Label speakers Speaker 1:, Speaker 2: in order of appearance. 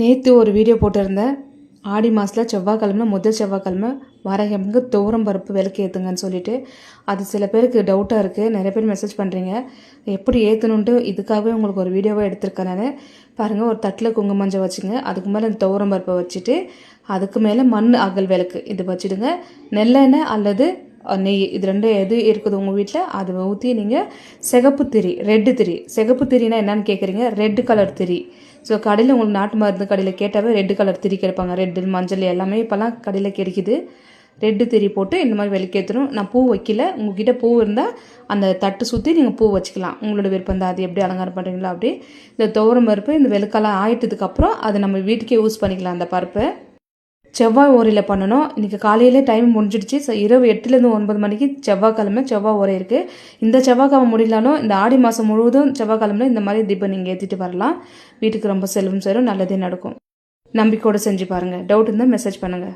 Speaker 1: நேற்று ஒரு வீடியோ போட்டிருந்தேன். ஆடி மாதத்தில் செவ்வாய்க்கிழமை முதல் செவ்வாய்க்கிழமை வரகிழமைக்கு துவரம் பருப்பு விளக்கு ஏற்றுங்கன்னு சொல்லிட்டு. அது சில பேருக்கு டவுட்டாக இருக்குது நிறைய பேர் மெசேஜ் பண்ணுறீங்க எப்படி ஏற்றணுன்ட்டு இதுக்காகவே உங்களுக்கு ஒரு வீடியோவாக எடுத்திருக்கேன் நான். பாருங்கள் ஒரு தட்டில் குங்குமஞ்சம் வச்சுங்க. அதுக்கு மேலே இந்த துவரம் பருப்பை வச்சுட்டு அதுக்கு மேலே மண் அகல் விளக்கு இது வச்சுடுங்க. நெல்லெண்ணெய் அல்லது நெய் இது ரெண்டும் எது இருக்குது உங்கள் வீட்டில் அதை ஊற்றி நீங்கள் சிகப்பு திரி ரெட்டு திரி. சிகப்பு திரினா என்னன்னு கேட்குறீங்க ரெட்டு கலர் திரி. ஸோ கடையில் உங்களுக்கு நாட்டு மருந்து கடையில் கேட்டாவே ரெட்டு கலர் திரி கிடைப்பாங்க ரெட்டு மஞ்சள் எல்லாமே இப்போல்லாம் கடையில் கிடைக்குது. ரெட்டு திரி போட்டு இந்த மாதிரி விளக்கேற்றணும் நான் பூ வைக்கல. உங்ககிட்ட பூ இருந்தால் அந்த தட்டு சுற்றி நீங்கள் பூ வச்சுக்கலாம். உங்களோட விருப்பம் தான். அது எப்படி அலங்காரம் பண்ணுறீங்களோ அப்படி. இந்த துவரம் பருப்பு இந்த வெளுக்கெல்லாம் ஆயிட்டதுக்கப்புறம் அதை நம்ம வீட்டுக்கே யூஸ் பண்ணிக்கலாம் அந்த பருப்பை. செவ்வாய் ஓரையில் பண்ணணும். இன்றைக்கி காலையிலே டைம் முடிஞ்சிடுச்சு. ஸோ இரவு எட்டுலேருந்து ஒன்பது மணிக்கு செவ்வாய்க்கிழமை செவ்வாய் ஓரை இருக்குது இந்த செவ்வாய்க்கிழமை முடியலாலும் இந்த ஆடி மாதம் முழுவதும் செவ்வாய்க்கிழமை இந்த மாதிரி தீபம் நீங்கள் ஏற்றிட்டு வரலாம். வீட்டுக்கு ரொம்ப செல்வம் சேரும். நல்லதே நடக்கும். நம்பிக்கையோடு செஞ்சு பாருங்கள் டவுட் இருந்தால் மெசேஜ் பண்ணுங்கள்